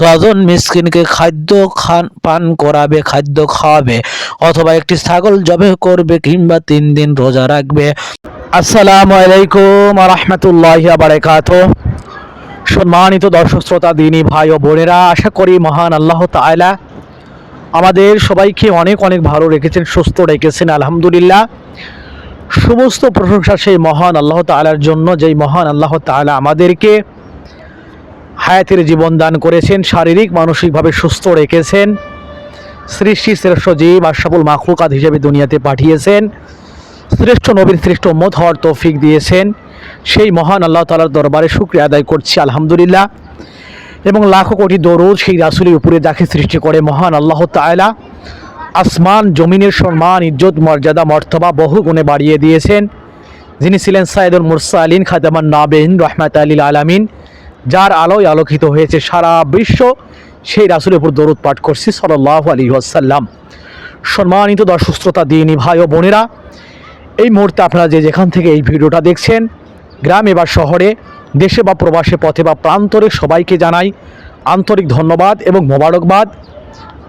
ছজন মিসকিনকে খাদ্য খান, পান করাবে, খাদ্য খাওয়াবে, অথবা একটি ছাগল জবে করবে কিংবা তিন দিন রোজা রাখবে। আসসালামু আলাইকুম রহমতুল্লাহ বারাকাত সম্মানিত দর্শক, শ্রোতা, দিনী ভাই ও বোনেরা, আশা করি মহান আল্লাহ তাআলা আমাদের সবাইকে অনেক অনেক ভালো রেখেছেন, সুস্থ রেখেছেন, আলহামদুলিল্লাহ। সমস্ত প্রশংসা সেই মহান আল্লাহ তাআলার জন্য, যেই মহান আল্লাহ তাআলা আমাদেরকে হায়াতের জীবন দান করেছেন, শারীরিক, মানসিকভাবে সুস্থ রেখেছেন। সৃষ্টি শ্রেষ্ঠ জীব, আশরাফুল মাখলুকাত হিসেবে দুনিয়াতে পাঠিয়েছেন। শ্রেষ্ঠ নবীর শ্রেষ্ঠ মত হওয়ার তৌফিক দিয়েছেন। সেই মহান আল্লাহ তালার দরবারে শুক্রিয়া আদায় করছি, আলহামদুলিল্লাহ। এবং লাখো কোটি দরুদ সেই রাসুলের উপরে যাকে সৃষ্টি করে মহান আল্লাহ তাআলা, আসমান, জমিনের সম্মান, ইজ্জত, মর্যাদা, মর্তবা বহু গুণে বাড়িয়ে দিয়েছেন। যিনি ছিলেন সাইদুল মুরসা আলীন খাদামান নাবেন রহমাত আলীল আলামিন। যার আলোয় আলোকিত হয়েছে সারা বিশ্ব, সেই রাসুলের উপর দরুদ পাঠ করছি সাল্লাহ আলী আসাল্লাম সম্মানিত দর্শক, শ্রোতা, দিনী ভাই ও বোনেরা, এই মুহূর্তে আপনারা যে যেখান থেকে এই ভিডিওটা দেখছেন, গ্রামে বা শহরে, দেশে বা প্রবাসে, পথে বা প্রান্তরে সবাইকে জানাই আন্তরিক ধন্যবাদ এবং মোবারকবাদ।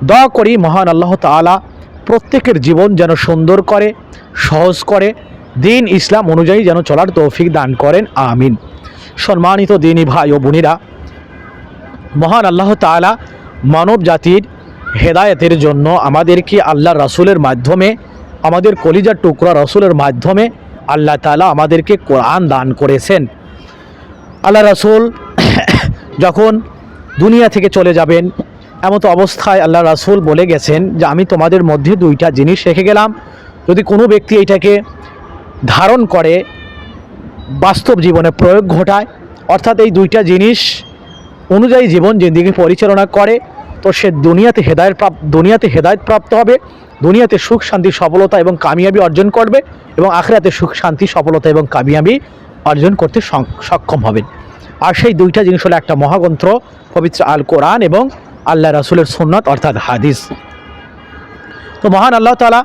দয়া করি মহান আল্লাহ তাআলা প্রত্যেকের জীবন যেন সুন্দর করে, সহজ করে, দিন ইসলাম অনুযায়ী যেন চলার তৌফিক দান করেন, আমিন। সম্মানিত দিনী ভাই ও বোনেরা, মহান আল্লাহ তাআলা মানব জাতির হেদায়েতের জন্য আমাদেরকে আল্লাহ রাসূলের মাধ্যমে, আমাদের কলিজার টুকরা রসুলের মাধ্যমে আল্লাহ তাআলা আমাদেরকে কোরআন দান করেছেন। আল্লাহ রাসূল যখন দুনিয়া থেকে চলে যাবেন এমতো অবস্থায় আল্লাহ রাসূল বলে গেছেন যে, আমি তোমাদের মধ্যে দুইটা জিনিস রেখে গেলাম। যদি কোনো ব্যক্তি এটাকে ধারণ করে বাস্তব জীবনে প্রয়োগ ঘটায়। অর্থাৎ এই দুইটা জিনিস অনুযায়ী জীবন জিন্দিগি পরিচালনা করে। তো সে দুনিয়াতে হেদায়ত প্রাপ্ত দুনিয়াতে হেদায়ত প্রাপ্ত হবে, দুনিয়াতে সুখ, শান্তি, সফলতা এবং কামিয়াবি অর্জন করবে এবং আখরাতে সুখ, শান্তি, সফলতা এবং কামিয়াবি অর্জন করতে সক্ষম হবেন আর সেই দুইটা জিনিস হলো একটা মহাগ্রন্থ, পবিত্র আল কোরআন এবং আল্লাহ রাসুলের সুন্নত অর্থাৎ হাদিস। তো মহান আল্লাহ তালা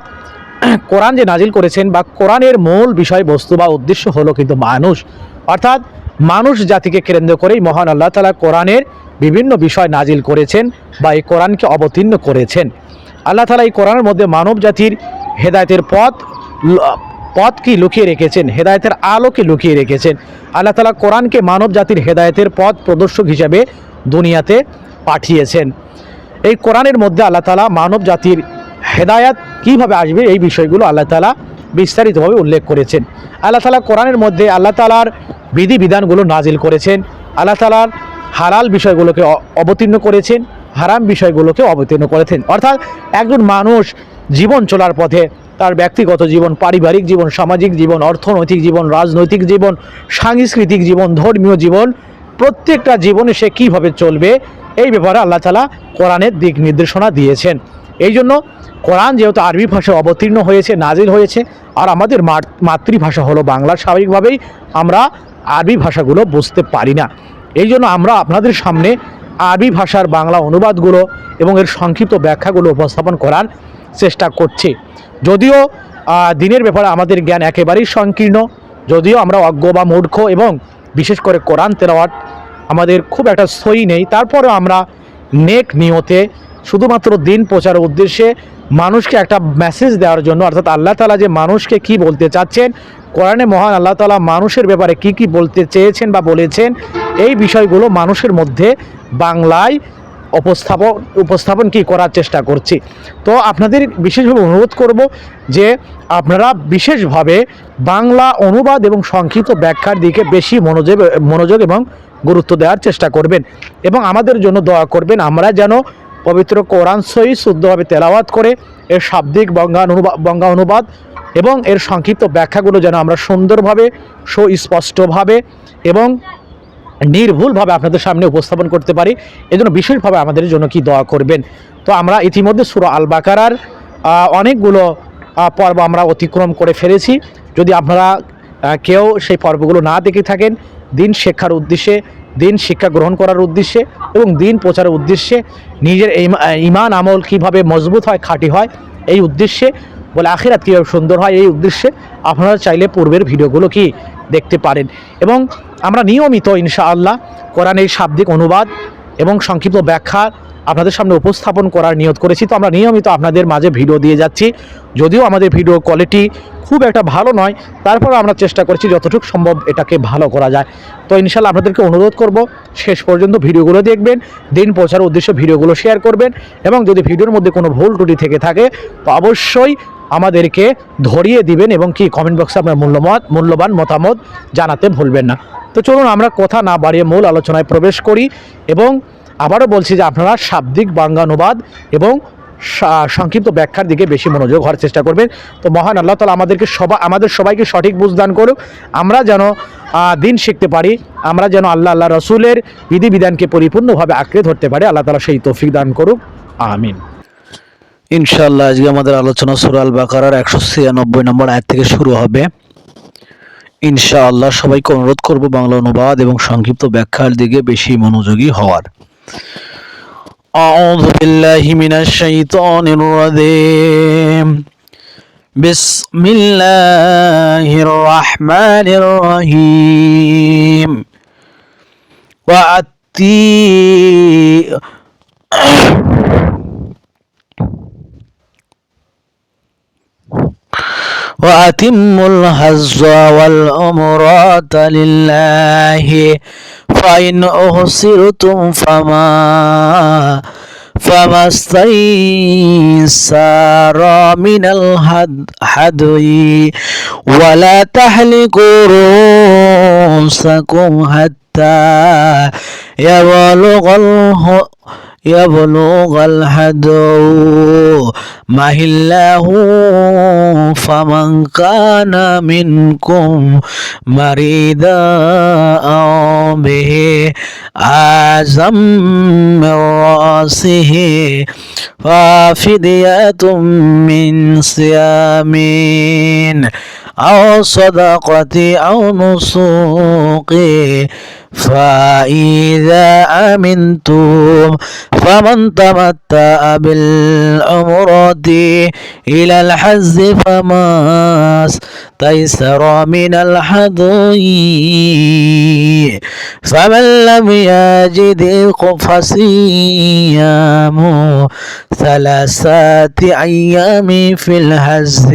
কোরআন যে নাজিল করেছেন বা কোরআনের মূল বিষয়বস্তু বা উদ্দেশ্য হলো কিন্তু মানুষ। অর্থাৎ মানুষ জাতিকে কেন্দ্র করেই মহান আল্লাহ তালা কোরআনের বিভিন্ন বিষয় নাজিল করেছেন বা এই কোরআনকে অবতীর্ণ করেছেন। আল্লাহ তালা এই কোরআনের মধ্যে মানব জাতির হেদায়তের পথ পথ কি লুকিয়ে রেখেছেন? হেদায়তের আলোকে লুকিয়ে রেখেছেন? আল্লাহ তালা কোরআনকে মানব জাতির হেদায়তের পথ প্রদর্শক হিসাবে দুনিয়াতে পাঠিয়েছেন। এই কোরআনের মধ্যে আল্লাহ তালা মানব জাতির হেদায়াত কীভাবে আসবে এই বিষয়গুলো আল্লাহ তালা বিস্তারিতভাবে উল্লেখ করেছেন। আল্লাহ তালা কোরআনের মধ্যে আল্লাহ তালার বিধিবিধানগুলো নাজিল করেছেন। আল্লাহ তালার হালাল বিষয়গুলোকে অবতীর্ণ করেছেন, হারাম বিষয়গুলোকে অবতীর্ণ করেছেন। অর্থাৎ একজন মানুষ জীবন চলার পথে তার ব্যক্তিগত জীবন, পারিবারিক জীবন, সামাজিক জীবন, অর্থনৈতিক জীবন, রাজনৈতিক জীবন, সাংস্কৃতিক জীবন, ধর্মীয় জীবন, প্রত্যেকটা জীবনে সে কীভাবে চলবে, এই ব্যাপারে আল্লাহ তালা কোরআনের দিক নির্দেশনা দিয়েছেন। এই জন্য কোরআন যেহেতু আরবি ভাষায় অবতীর্ণ হয়েছে, নাজিল হয়েছে, আর আমাদের মাত- মাতৃভাষা হলো বাংলা, স্বাভাবিকভাবেই আমরা আরবি ভাষাগুলো বুঝতে পারি না। এই জন্য আমরা আপনাদের সামনে আরবি ভাষার বাংলা অনুবাদগুলো এবং এর সংক্ষিপ্ত ব্যাখ্যাগুলো উপস্থাপন করার চেষ্টা করছি। যদিও দিনের ব্যাপারে আমাদের জ্ঞান একেবারেই সংকীর্ণ, যদিও আমরা অজ্ঞ বা মূর্খ এবং বিশেষ করে কোরআন তেলাওয়াত আমাদের খুব একটা সই নেই। তারপরেও আমরা নেক নিয়তে শুধুমাত্র দিন প্রচারের উদ্দেশ্যে মানুষকে একটা মেসেজ দেওয়ার জন্য, অর্থাৎ আল্লাহ তালা যে মানুষকে কি বলতে চাচ্ছেন, কোরআনে মহান আল্লাহ তালা মানুষের ব্যাপারে কি কি বলতে চেয়েছেন বা বলেছেন, এই বিষয়গুলো মানুষের মধ্যে বাংলায় উপস্থাপন উপস্থাপন কি করার চেষ্টা করছি। তো আপনাদের বিশেষভাবে অনুরোধ করব যে আপনারা বিশেষভাবে বাংলা অনুবাদ এবং সংক্ষিপ্ত ব্যাখ্যার দিকে বেশি মনোযোগ মনোযোগ এবং গুরুত্ব দেওয়ার চেষ্টা করবেন এবং আমাদের জন্য দোয়া করবেন, আমরা যেন পবিত্র কোরআন সহি শুদ্ধভাবে তেলাওয়াত করে, এর শাব্দিক বঙ্গা অনুবাদ বঙ্গা অনুবাদ এবং এর সংক্ষিপ্ত ব্যাখ্যাগুলো যেন আমরা সুন্দরভাবে, সুস্পষ্টভাবে এবং নির্ভুলভাবে আপনাদের সামনে উপস্থাপন করতে পারি, এজন্য বিশেষভাবে আমাদের জন্য কি দোয়া করবেন। তো আমরা ইতিমধ্যে সুরা আল বাকারার অনেকগুলো পর্ব আমরা অতিক্রম করে ফেলেছি। যদি আপনারা কেউ সেই পর্বগুলো না দেখে থাকেন, দিন শিক্ষার উদ্দেশ্যে দিন শিক্ষা গ্রহণ করার উদ্দেশ্যে এবং দিন প্রচারের উদ্দেশ্যে নিজের ইমা- ইমান আমল কীভাবে মজবুত হয়, খাঁটি হয়, এই উদ্দেশ্যে বলে আখেরাত কীভাবে সুন্দর হয়, এই উদ্দেশ্যে আপনারা চাইলে পূর্বের ভিডিওগুলো কি দেখতে পারেন। এবং আমরা নিয়মিত ইনশাআল্লাহ কোরআনের শাব্দিক অনুবাদ এবং সংক্ষিপ্ত ব্যাখ্যা আপনাদের সামনে উপস্থাপন করার নিয়ত করেছি। তো আমরা নিয়মিত আপনাদের মাঝে ভিডিও দিয়ে যাচ্ছি। যদিও আমাদের ভিডিও কোয়ালিটি খুব একটা ভালো নয় তারপর আমরা চেষ্টা করছি যতটুকু সম্ভব এটাকে ভালো করা যায়। তো ইনশাল্লাহ আপনাদেরকে অনুরোধ করব, শেষ পর্যন্ত ভিডিওগুলো দেখবেন, দিন পৌঁছার উদ্দেশ্যে ভিডিওগুলো শেয়ার করবেন এবং যদি ভিডিওর মধ্যে কোনো ভুল ত্রুটি থেকে থাকে, তো অবশ্যই আমাদেরকে ধরিয়ে দিবেন এবং কি কমেন্ট বক্সে আপনার মূল্যমত, মূল্যবান মতামত জানাতে ভুলবেন না। তো চলুন আমরা কথা না বাড়িয়ে মূল আলোচনায় প্রবেশ করি এবং আবারও বলছি যে আপনারা শাব্দিক বাঙ্গানুবাদ এবং সংক্ষিপ্ত ব্যাখ্যার দিকে বেশি মনোযোগ হওয়ার চেষ্টা করবেন। তো মহান আল্লাহ তালা আমাদেরকে সবাই আমাদের সবাইকে সঠিক বুঝদান করুক। আমরা যেন দিন শিখতে পারি, আমরা যেন আল্লাহ আল্লাহ রসুলের বিধিবিধানকে পরিপূর্ণভাবে আঁকড়ে ধরতে পারি, আল্লাহ তালা সেই তৌফিক দান করুক। আমিন। ইনশাআল্লাহ, আজকে আমাদের আলোচনা সুরাল বাকারার একশো ছিয়ানব্বই নম্বর আয়াত থেকে শুরু হবে। ইনশাআল্লাহ, সবাইকে অনুরোধ করব বাংলা অনুবাদ এবং সংক্ষিপ্ত ব্যাখ্যার দিকে বেশি মনোযোগী হওয়ার। أعوذ بالله من الشيطان الرجيم. بسم الله الرحمن الرحيم. وأتي وأتموا الحج والعمرة لله فإن أحصرتم فما فما استيسر من الهدي ولا تحلقوا رؤوسكم حتى يبلغ يبلغ الهدو مهله فمن كان منكم مريضا أو به أعزم من رأسه ففدية من صيام أو صدقة أو نسوق فإذا أمنتم فمن تمتع بالعمرة إلى الحج فما استيسر من الحدي فمن لم يجد فصيام ثلاثة أيام في الحج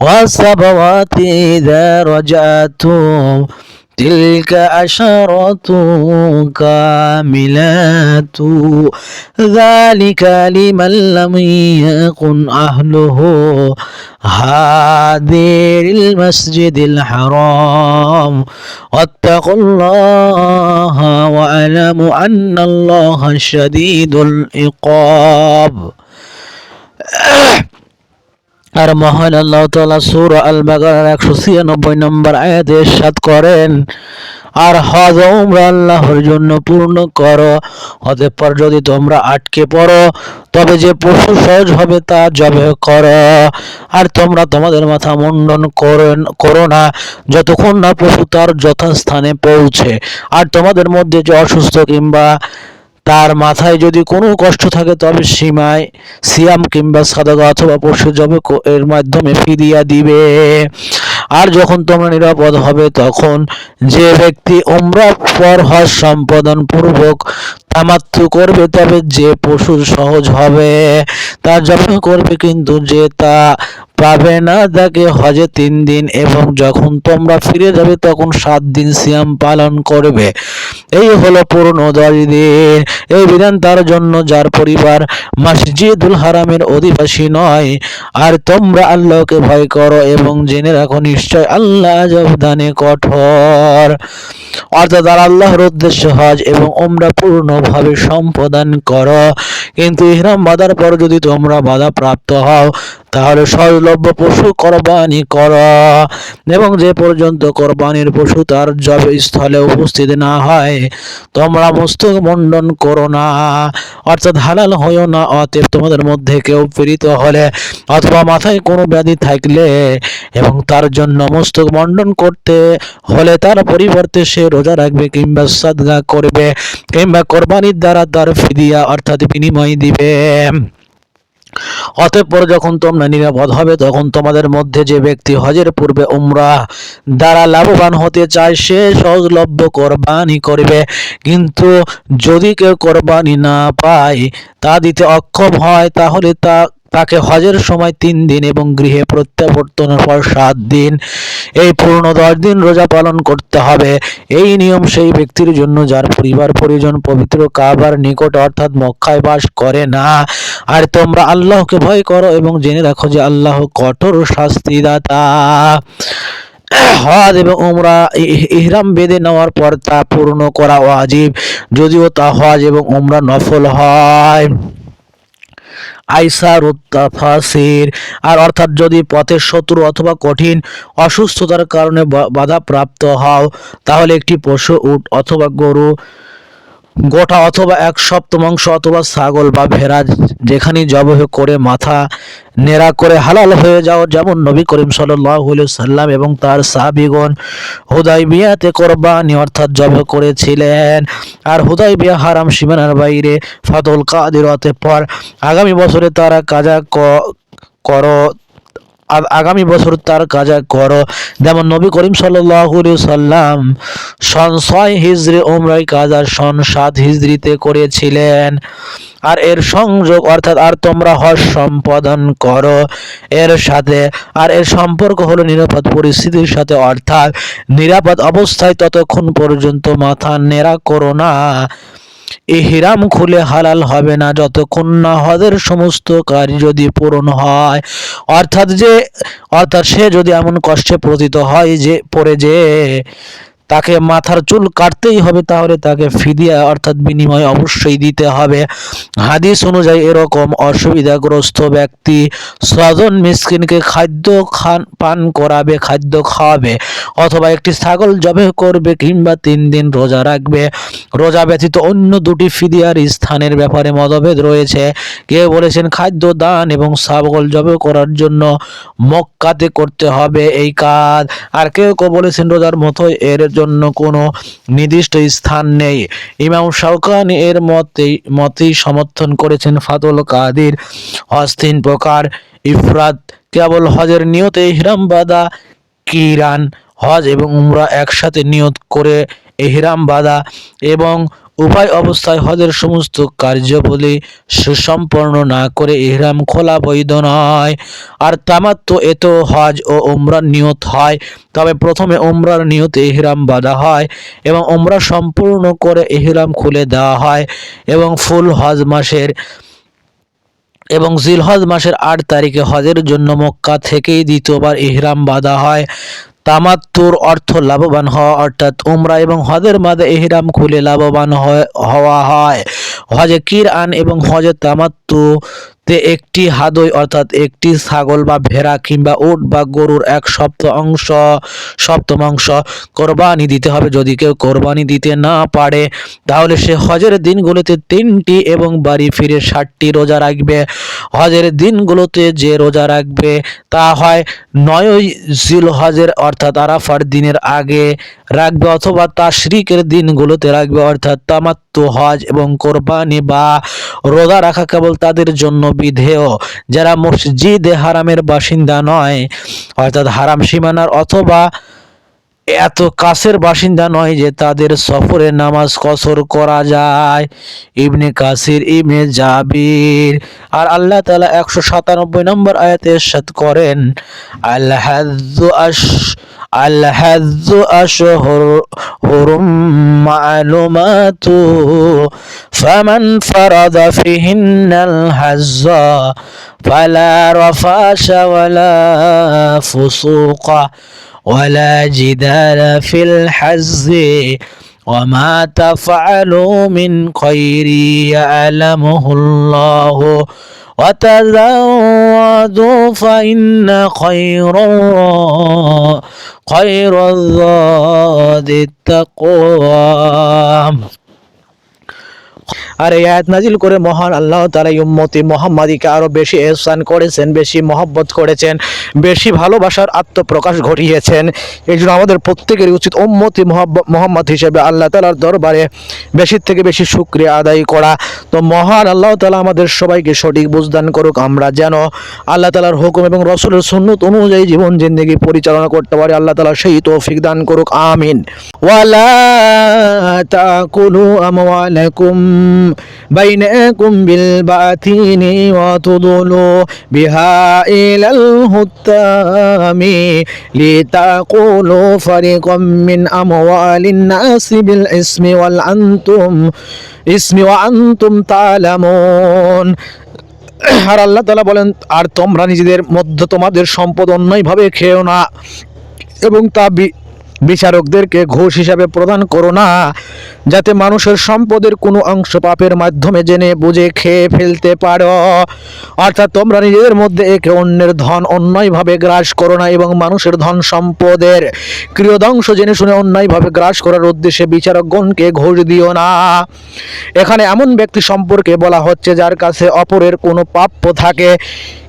والسبوات إذا رجعتم تلك عشرة كاملات. ذلك لمن لم يكن أهله. حاضر المسجد الحرام. واتقوا الله واعلموا أن الله شديد العقاب. আর মহান আল্লাহ তাআলা সূরা আল বাকারার একশো ছিয়ানব্বই নম্বর আয়াতে ইরশাদ করেন, আর হজ উমরা আল্লাহর জন্য পূর্ণ করো অতঃপর যদি তোমরা আটকে পড়ো, তবে যে পশু সহজ হবে তা জবে করো। আর তোমরা তোমাদের মাথা মুন্ডন করো না, যতক্ষণ না পশু তার যথাস্থানে পৌঁছে। আর তোমাদের মধ্যে যে অসুস্থ কিংবা তার মাথায় যদি কোনো কষ্ট থাকে, তবে সীমায় সিয়াম কিংবা সাদাগা অথবা পশু জবে এর মাধ্যমে ফিরিয়া দিবে। আর যখন তোমরা নিরাপদ হবে, তখন যে ব্যক্তি উমরা পর হজ সম্পাদন পূর্বক তামাত্তু করবে, তবে যে পশু সহজ হবে তা জবে করবে। কিন্তু যে তা পাবে না, তাকে হজে তিন দিন এবং যখন তোমরা ফিরে যাবে, তখন সাত দিন সিয়াম পালন করবে। এই হলো পূর্ণ দশ দিন এই বিধান তার জন্য যার পরিবার মসজিদুল হারামের অধিবাসী নয়। আর তোমরা আল্লাহকে ভয় করো এবং জেনে রাখো নিশ্চয় আল্লাহ জবদানে কঠোর। অর্থাৎ আর আল্লাহর উদ্দেশ্যে হজ এবং ওমরা পূর্ণভাবে সম্পাদন করো, কিন্তু ইহরাম বাঁধার পর যদি তোমরা বাধা প্রাপ্ত হও তাহলে সহজলভ্য পশু কোরবানি কর। এবং যে পর্যন্ত কোরবানির পশু তার জবে স্থলে উপস্থিত না হয়, তোমরা মস্তক মণ্ডন করো না। অর্থাৎ হালাল হইও না, অতএব তোমাদের মধ্যে কেউ পীড়িত হলে অথবা মাথায় কোনো ব্যাধি থাকলে এবং তার জন্য মস্তক মণ্ডন করতে হলে তার পরিবর্তে সে রোজা রাখবে কিংবা সাদগা করবে কিংবা কোরবানির দ্বারা তার ফিদিয়া অর্থাৎ বিনিময় দিবে। অতঃপর যখন তোমরা নিরাপদ হবে, তখন তোমাদের মধ্যে যে ব্যক্তি হজের পূর্বে উমরা দ্বারা লাভবান হতে চায়, সে সহজলভ্য কোরবানি করবে। কিন্তু যদি কেউ কোরবানি না পায়, তা দিতে অক্ষম হয়, তাহলে তা তাকে হজের সময় তিন দিন এবং গৃহে প্রত্যাবর্তনের পর সাত দিন। এই পূর্ণ দশ দিন রোজা পালন করতে হবে। এই নিয়ম সেই ব্যক্তির জন্য যার পরিবার পরিজন পবিত্র কাবার নিকট অর্থাৎ মক্কায় বাস করে না। আর তোমরা আল্লাহকে ভয় করো এবং জেনে রাখো যে আল্লাহ কঠোর শাস্তিদাতা। হজ এবং উমরা ইহরাম বেঁধে নেওয়ার পর তা পূর্ণ করা ওয়াজিব। যদিও তা হজ এবং উমরা নফল হয়। আইসার তাফাসির আর অর্থাৎ যদি পথের শত্রু অথবা কঠিন অসুস্থতার কারণে বাধাপ্রাপ্ত হও, তাহলে একটি পশু উট অথবা গরু গোটা অথবা এক সপ্তমাংশ অথবা ছাগল বা ভেড়া যেখানে জবহ করে মাথা নেড়া করে হালাল হয়ে যাও, যেমন নবী করিম আলাইহি সাল্লাম এবং তার সাহাবীগণ হুদাইবিয়াতে কোরবানি অর্থাৎ জবহ করেছিলেন। আর হুদাই বিয়া হারাম সীমানার বাইরে ফাতুল কাদিরতে পর আগামী বছরে তারা কাজা ক- করো আগামী বছর তার কাজা করো। যেমন নবী করিম সাল্লাম সন ছয় হিজরি ওমরাই কাজা সন সাত হিজরিতে করেছিলেন। আর এর সংযোগ অর্থাৎ আর তোমরা হজ সম্পাদন করো। এর সাথে আর এর সম্পর্ক হলো নিরাপদ পরিস্থিতির সাথে, অর্থাৎ নিরাপদ অবস্থায় ততক্ষণ পর্যন্ত মাথা নেড়া করো না। ইহরাম খুলে হালাল হবে না, যতক্ষণ না হজের সমস্ত কাজ যদি পূরণ হয়। অর্থাৎ যে, অর্থাৎ সে যদি এমন কষ্টে পতিত হয় যে, পড়ে যে, তাকে মাথার চুল কাটতেই হবে, তাহলে তাকে ফিদিয়া, অর্থাৎ বিনিময় অবশ্যই দিতে হবে। হাদিস অনুযায়ী এরকম অসুবিধাগ্রস্ত ব্যক্তি স্বজন মিসকিনকে খাদ্য খান, পান করাবে, খাদ্য খাওয়াবে, অথবা একটি ছাগল জবে করবে কিংবা তিন দিন রোজা রাখবে। রোজা ব্যতীত অন্য দুটি ফিদিয়ার স্থানের ব্যাপারে মতভেদ রয়েছে। কেউ বলেছেন খাদ্য, দান এবং ছাগল জবে করার জন্য মক্কাতে করতে হবে এই কাজ। আর কেউ কেউ বলেছেন রোজার মতো এর জন্য কোনো নির্দিষ্ট স্থান নেই। ইমাম শাওকানি এর মতেই মতেই সমর্থন করেছেন ফাতুল কাদির তিন প্রকার ইফরাত। কেবল হজের নিয়তে ইহরাম বাদা কিরান, হজ এবং উমরা একসাথে নিয়ত করে ইহরাম বাদা এবং উভয় অবস্থায় হজের সমস্ত কার্যাবলী সুসম্পন্ন না করে ইহরাম খোলা বৈধ নয়। আর তামাত্ম এত হজ ও উমরার নিয়ত হয়, তবে প্রথমে ওমরার নিয়তে ইহরাম বাঁধা হয় এবং ওমরা সম্পূর্ণ করে ইহরাম খুলে দেওয়া হয় এবং ফুল হজ মাসের এবং জিলহজ মাসের আট তারিখে হজের জন্য মক্কা থেকেই দ্বিতীয়বার ইহরাম বাঁধা হয়। তামাত্তুর অর্থ লাভবান হওয়া, অর্থাৎ উমরা এবং হজের মাঝে এহরাম খুলে লাভবান হওয়া হয়। হজে কিরআন এবং হজে তামাত্তু তে একটি হাদই অর্থাৎ একটি ছাগল বা ভেড়া কিংবা উট বা গরুর এক সপ্তাহ অংশ সপ্তমাংশ কোরবানি দিতে হবে। যদি কেউ কোরবানি দিতে না পারে, তাহলে সে হজের দিনগুলোতে তিনটি এবং বাড়ি ফিরে ষাটটি রোজা রাখবে। হজের দিনগুলোতে যে রোজা রাখবে, তা হয় নয়ই জিল হজের অর্থাৎ আরাফার দিনের আগে। রাখবে অথবা তাশরিকের দিনগুলোতে রাখবে, অর্থাৎ তামাত্ম হজ এবং কোরবানি বা রোজা রাখা কেবল তাদের জন্য বিধেয়। যারা মসজিদে হারামের বাসিন্দা নয়, অর্থাৎ হারাম সীমানার অথবা এত কাছের বাসিন্দা নয় যে তাদের সফরে নামাজ কসর করা যায়। ইবনে কাসির, ইবনে জাবির। আর আল্লাহ তালা একশো সাতানব্বই নম্বর আয়াতে ইরশাদ করেন আল্লাহ আল্লাহ হুরুম মালুমাতু, ফামান ফারাদা ফিহিন্নাল হাজ্জা ফালা রাফাশা ওয়ালা ফুসুকা। ولا جدال في الحز. وما تفعلوا من خير يعلمه الله. وتزودوا فإن خير خير الزاد التقوى. আর এই আয়াত নাজিল করে মহান আল্লাহ তালা উম্মতি মোহাম্মদীকে আরও বেশি এহসান করেছেন, বেশি মহব্বত করেছেন, বেশি ভালোবাসার আত্মপ্রকাশ ঘটিয়েছেন। এই জন্য আমাদের প্রত্যেকেরই উচিত উম্মতি মোহাম্মদ হিসেবে আল্লাহ তালার দরবারে বেশির থেকে বেশি শুক্রিয়া আদায় করা। তো মহান আল্লাহ তালা আমাদের সবাইকে সঠিক বুঝদান করুক, আমরা যেন আল্লাহ তালার হুকুম এবং রসুলের সুন্নত অনুযায়ী জীবন জিন্দগি পরিচালনা করতে পারি। আল্লাহ তালা সেই তৌফিক দান করুক, আমিন। ওয়ালা তাকুলু আমওয়ালাকুম। বিহা ইলাল হুত্তামি লিতাকুলু ফারিকাম মিন আমওয়ালিন নাসি বিল ইসমি ওয়াল আনতুম ইসমি ওয়া আনতুম তালামুন আর আল্লাহ তালা বলেন, আর তোমরা নিজেদের মধ্যে তোমাদের সম্পদ অন্যায়ভাবে খেও না এবং তা বিচারকদেরকে ঘোষ হিসাবে প্রদান করো না, যাতে মানুষের সম্পদের কোনো অংশ পাপের মাধ্যমে জেনে বুঝে খেয়ে ফেলতে পারো। অর্থাৎ তোমরা নিজেদের মধ্যে একে অন্যের ধন অন্যায়ভাবে গ্রাস করো না এবং মানুষের ধন সম্পদের ক্রিয়দংশ জেনে শুনে অন্যায়ভাবে গ্রাস করার উদ্দেশ্যে বিচারকগণকে ঘোষ দিও না। এখানে এমন ব্যক্তি সম্পর্কে বলা হচ্ছে যার কাছে অপরের কোনো প্রাপ্য থাকে।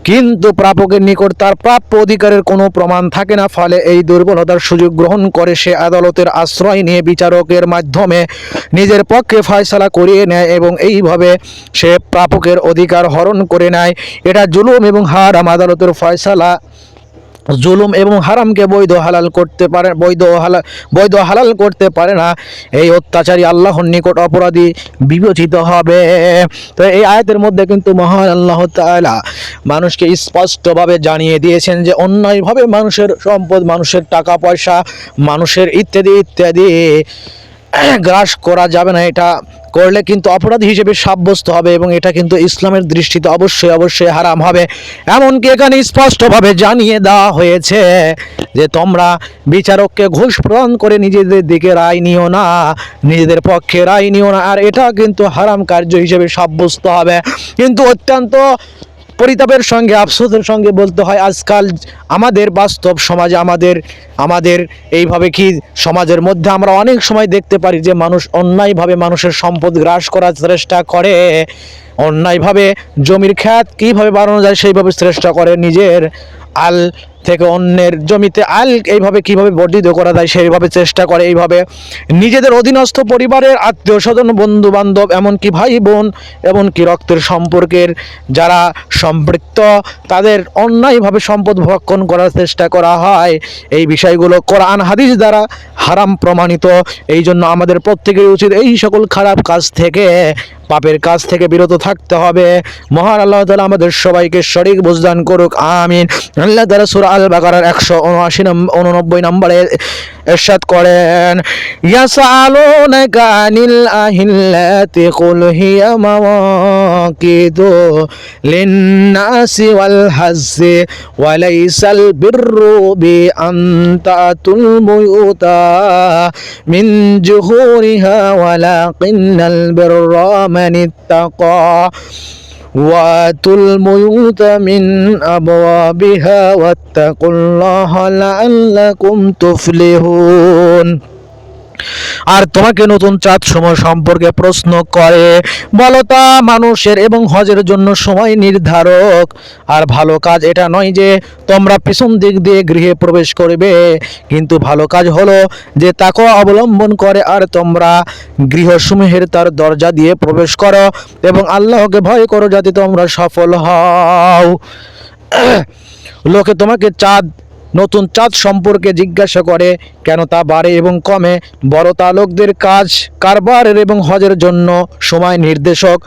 কিন্তু প্রাপকের নিকট তার প্রাপ্য অধিকারের কোনো প্রমাণ থাকে না, ফলে এই দুর্বলতার সুযোগ গ্রহণ করে সে আদালতের আশ্রয় নিয়ে বিচারকের মাধ্যমে নিজের পক্ষে ফয়সালা করিয়ে নেয় এবং এইভাবে সে প্রাপকের অধিকার হরণ করে নেয়। এটা জুলুম এবং হারাম আদালতের ফয়সালা জুলুম এবং হারামকে বৈধ হালাল করতে পারে, বৈধ হালাল বৈধ হালাল করতে পারে না। এই অত্যাচারী আল্লাহর নিকট অপরাধী বিবেচিত হবে। তো এই আয়াতের মধ্যে কিন্তু মহান আল্লাহ তাআলা মানুষকে স্পষ্টভাবে জানিয়ে দিয়েছেন যে, অন্যায়ভাবে মানুষের সম্পদ, মানুষের টাকা, পয়সা, মানুষের ইত্যাদি ইত্যাদি, গ্রাস করা যাবে না। এটা করলে কিন্তু অপরাধ হিসেবে সাব্যস্ত হবে এবং এটা কিন্তু ইসলামের দৃষ্টিতে অবশ্যই অবশ্যই হারাম হবে। এমনকি এখানে স্পষ্টভাবে জানিয়ে দেওয়া হয়েছে যে তোমরা বিচারককে ঘুষ প্রদান করে নিজেদের দিকে রায় নিও না, নিজেদের পক্ষে রায় নিও না, আর এটা কিন্তু হারাম কার্য হিসেবে সাব্যস্ত হবে। কিন্তু অত্যন্ত পরিতাপের সঙ্গে, আফসোসের সঙ্গে বলতে হয়, আজকাল আমাদের বাস্তব সমাজে, আমাদের আমাদের এইভাবে কি সমাজের মধ্যে আমরা অনেক সময় দেখতে পারি যে মানুষ অন্যায়ভাবে মানুষের সম্পদ গ্রাস করার চেষ্টা করে, অন্যায়ভাবে জমির খ্যাত কীভাবে বাড়ানো যায় সেইভাবে চেষ্টা করে, নিজের আল থেকে অন্যের জমিতে আল এইভাবে কীভাবে বর্ধিত করা যায় সেইভাবে চেষ্টা করে, এইভাবে নিজেদের অধীনস্থ পরিবারের আত্মীয় স্বজন বন্ধু বান্ধব এমনকি ভাই বোন এমনকি রক্তের সম্পর্কের যারা সম্পৃক্ত, তাদের অন্যায়ভাবে সম্পদ ভক্ষণ করার চেষ্টা করা হয়। এই বিষয়গুলো কোরআন, হাদিস দ্বারা হারাম প্রমাণিত। এই জন্য আমাদের প্রত্যেকের উচিত এই সকল খারাপ কাজ থেকে, পাপের কাজ থেকে বিরত থাকতে হবে। মহান আল্লাহ তালা আমাদের সবাইকে সঠিক বুঝদান করুক, আমিন। আল্লাহ তালা সুরা আল বাগার একশো উনআশি নম্বর উননব্বই নম্বরে এরশাদ করেন ইয়াসালুনাকা আনিল আহিল্লাতি কুল হিয়া মাওয়াকিদু লিন্নাসি ওয়াল হাজ্জি ওয়ালাইসাল বিররু বি আন তাতুল বুয়ুতা মিন জুহুরিহা ওয়ালাকিন্নাল বিররা মান وآتوا البيوت من أبوابها واتقوا الله لعلكم تفلحون. আর তোমাকে নতুন চাঁদ সময় সম্পর্কে প্রশ্ন করে। বলো তা মানুষের এবং হজের জন্য সময় নির্ধারক। আর ভালো কাজ এটা নয় যে তোমরা পিছন দিক দিয়ে গৃহে প্রবেশ করবে। কিন্তু ভালো কাজ হলো যে তাকে অবলম্বন করে আর তোমরা গৃহসমূহের তার দরজা দিয়ে প্রবেশ করো এবং আল্লাহকে ভয় করো যাতে তোমরা সফল হও। লোকে তোমাকে চাঁদ নতুন চাঁদ সম্পর্কে জিজ্ঞাসা করে, কেন তা বাড়ে এবং কমে? বড় তালকদের কাজ কারবারের এবং হজের জন্য সময় নির্দেশক।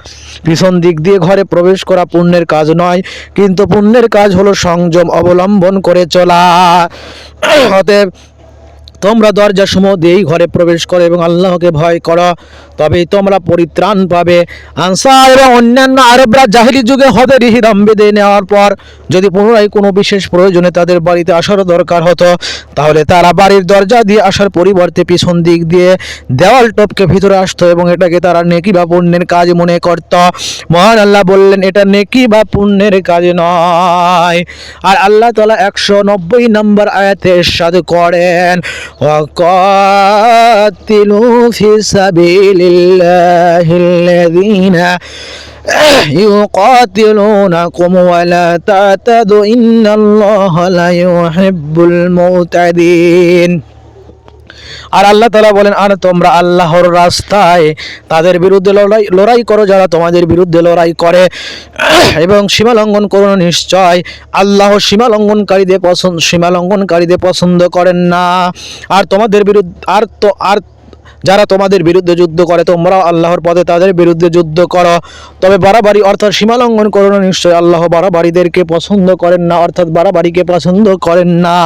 পিছন দিক দিয়ে ঘরে প্রবেশ করা পুণ্যের কাজ নয়, কিন্তু পুণ্যের কাজ হলো সংযম অবলম্বন করে চলা। অতএব তোমরা দরজা সমূহ দিয়েই ঘরে প্রবেশ করো এবং আল্লাহকে ভয় করো। তবেই তোমরা পরিত্রাণ পাবে। আনসার এবং অন্যান্য আরবরা জাহিলি যুগে হদের হিরাম বেঁধে নেওয়ার পর যদি পুনরায় কোনো বিশেষ প্রয়োজনে তাদের বাড়িতে আসার দরকার হতো, তাহলে তারা বাড়ির দরজা দিয়ে আসার পরিবর্তে পিছন দিক দিয়ে দেওয়াল টপকে ভিতরে আসতো এবং এটাকে তারা নেকি বা পুণ্যের কাজ মনে করত। মহান আল্লাহ বললেন, এটা নেকি বা পুণ্যের কাজ নয়। আর আল্লাহ তালা একশো নব্বই নম্বর আয়াতে সাদ করেন وقاتلوا في سبيل الله الذين يقاتلونكم ولا تعتدوا إن الله لا يحب المعتدين আর আল্লাহ তালা বলেন, আর তোমরা আল্লাহর রাস্তায় তাদের বিরুদ্ধে লড়াই লড়াই করো, যারা তোমাদের বিরুদ্ধে লড়াই করে। এবং সীমা লঙ্ঘন করো নিশ্চয়। আল্লাহ সীমা লঙ্ঘনকারীদের পছন্দ সীমা লঙ্ঘনকারীদের পছন্দ করেন না। আর তোমাদের বিরুদ্ধে, আর তো, আর যারা তোমাদের বিরুদ্ধে যুদ্ধ করে, তোমরাও আল্লাহর পথে তাদের বিরুদ্ধে যুদ্ধ করো। তবে বাড়াবাড়ি, অর্থাৎ সীমা লঙ্ঘন করো না নিশ্চয়ই আল্লাহ বাড়াবাড়িদেরকে পছন্দ করেন না, অর্থাৎ বাড়াবাড়িকে পছন্দ করেন না।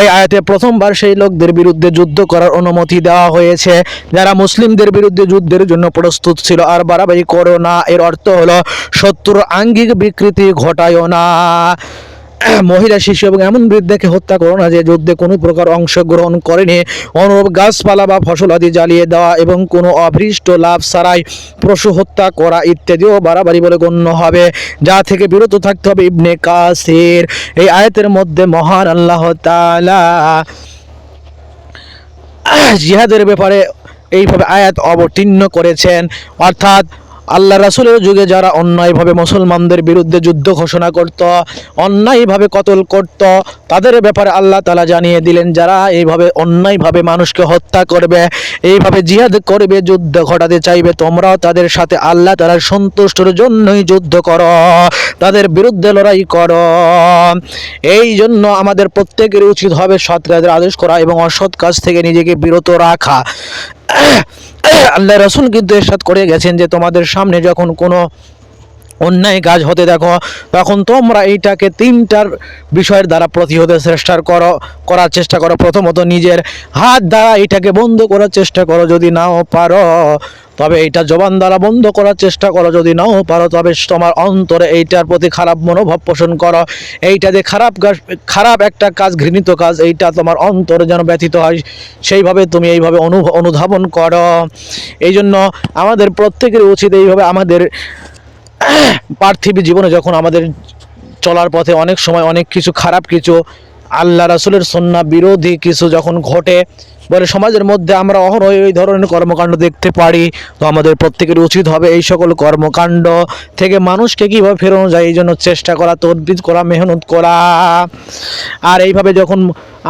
এই আয়াতে প্রথমবার সেই লোকদের বিরুদ্ধে যুদ্ধ করার অনুমতি দেওয়া হয়েছে। যারা মুসলিমদের বিরুদ্ধে যুদ্ধের জন্য প্রস্তুত ছিল, আর বাড়াবাড়ি করো না, এর অর্থ হলো, শত্রুর আঙ্গিক বিকৃতি ঘটায়ও না। মহিলা, শিশু এবং এমন বৃদ্ধাকে হত্যা করো না যে যুদ্ধে কোনো প্রকার অংশগ্রহণ করেনি। অনুরূপ গাছপালা বা ফসল আদি জ্বালিয়ে দেওয়া এবং কোনো অভৃষ্ট লাভ ছাড়াই পশু হত্যা করা ইত্যাদিও বাড়াবাড়ি বলে গণ্য হবে। যা থেকে বিরত থাকতে হবে ইবনে কাসির। এই আয়াতের মধ্যে মহান আল্লাহ তালা জিহাদের ব্যাপারে এইভাবে আয়াত অবতীর্ণ করেছেন। অর্থাৎ আল্লাহ রাসুলের যুগে যারা অন্যায়ভাবে মুসলমানদের বিরুদ্ধে যুদ্ধ ঘোষণা করত, অন্যায়ভাবে কতল করত, তাদের ব্যাপারে আল্লাহ তালা জানিয়ে দিলেন, যারা এইভাবে অন্যায়ভাবে মানুষকে হত্যা করবে, এইভাবে জিহাদ করবে, যুদ্ধ ঘটাতে চাইবে, তোমরাও তাদের সাথে আল্লাহ তালার সন্তুষ্টর জন্যই যুদ্ধ করো, তাদের বিরুদ্ধে লড়াই করো। এই জন্য আমাদের প্রত্যেকের উচিত হবে সৎ কাজের আদেশ করা এবং অসৎ কাজ থেকে নিজেকে বিরত রাখা। আল্লাহ রসুল কিন্তু এরশাদ করে গেছেন যে তোমাদের সামনে যখন কোনো অন্যায় কাজ হতে দেখো, তখন তোমরা এইটাকে তিনটার বিষয়ের দ্বারা প্রতিহতে চেষ্টা করো, করার চেষ্টা করো। প্রথমত নিজের হাত দ্বারা এটাকে বন্ধ করার চেষ্টা করো যদি নাও পারো। তবে এইটা জবান দ্বারা বন্ধ করার চেষ্টা করো যদি নাও পারো। তবে তোমার অন্তরে এইটার প্রতি খারাপ মনোভাব পোষণ করো। এইটা যে খারাপ কাজ খারাপ একটা কাজ, ঘৃণিত কাজ, এইটা তোমার অন্তরে যেন ব্যথিত হয়, সেইভাবে তুমি এইভাবে অনু অনুধাবন করো। এই জন্য আমাদের প্রত্যেকের উচিত এইভাবে আমাদের পার্থিব জীবনে যখন আমাদের চলার পথে অনেক সময় অনেক কিছু খারাপ কিছু, আল্লাহ রাসুলের সন্না বিরোধী কিছু যখন ঘটে বলে, সমাজের মধ্যে আমরা অহরহ এই ধরনের কর্মকাণ্ড দেখতে পারি। তো আমাদের প্রত্যেকের উচিত হবে এই সকল কর্মকাণ্ড থেকে মানুষকে কীভাবে ফেরানো যায়, এই জন্য চেষ্টা করা তদবিদ করা, মেহনত করা। আর এইভাবে যখন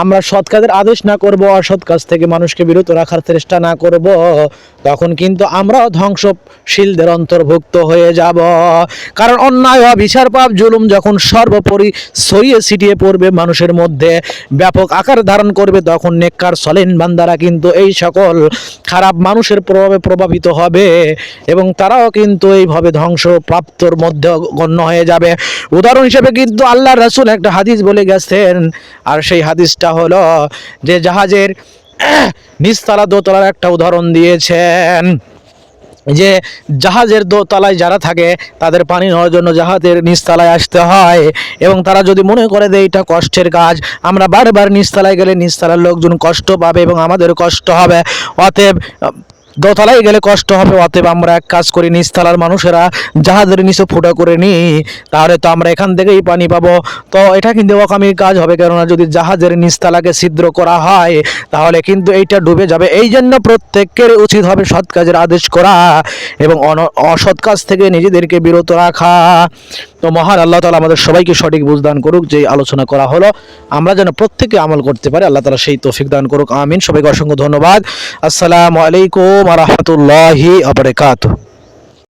আমরা সৎ কাজের আদেশ না করব, অসৎ কাজ থেকে মানুষকে বিরত রাখার চেষ্টা না করব, তখন কিন্তু আমরাও ধ্বংসশীলদের অন্তর্ভুক্ত হয়ে যাব। কারণ অন্যায়, অবিচার, পাপ, জুলুম যখন সর্বোপরি ছড়িয়ে ছিটিয়ে পড়বে মানুষের মধ্যে, ব্যাপক আকার ধারণ করবে, তখন নেককার, সলেন বান্দারা কিন্তু এই সকল খারাপ মানুষের প্রভাবে প্রভাবিত হবে এবং তারাও কিন্তু এইভাবে ধ্বংসপ্রাপ্তর মধ্যে গণ্য হয়ে যাবে। উদাহরণ হিসেবে কিন্তু আল্লাহ রাসুল একটা হাদিস বলে গেছেন, আর সেই হাদিসটা হলো যে জাহাজের নিস্তারা দোতলার একটা উদাহরণ দিয়েছেন। যে জাহাজের দোতলায় যারা থাকে, তাদের পানি নেওয়ার জন্য জাহাজের নিচতলায় আসতে হয়। এবং তারা যদি মনে করে যে এটা কষ্টের কাজ, আমরা বারবার নিচতলায় গেলে নিচতলার লোকজন কষ্ট পাবে এবং আমাদের কষ্ট হবে। অতএব দোতলায় গেলে কষ্ট হবে, অতএব আমরা এক কাজ করি, নিচতলার মানুষেরা জাহাজের নিচে ফুটা করে নিই। তাহলে তো আমরা এখান থেকেই পানি পাবো। তো এটা কিন্তু অকামির কাজ হবে, কেননা যদি জাহাজের নিচতলাকে ছিদ্র করা হয়, তাহলে কিন্তু এইটা ডুবে যাবে। এই জন্য প্রত্যেকের উচিত হবে সৎ কাজের আদেশ করা এবং অসৎ কাজ থেকে নিজেদেরকে বিরত রাখা। তো মহান আল্লাহ তালা আমাদের সবাইকে সঠিক বুঝদান করুক যে আলোচনা করা হলো, আমরা যেন প্রত্যেকে আমল করতে পারি, আল্লাহ তালা সেই তৌফিক দান করুক, আমিন। সবাইকে অসংখ্য ধন্যবাদ। আসসালামু আলাইকুম রহমতুল্লাহি আবরকাত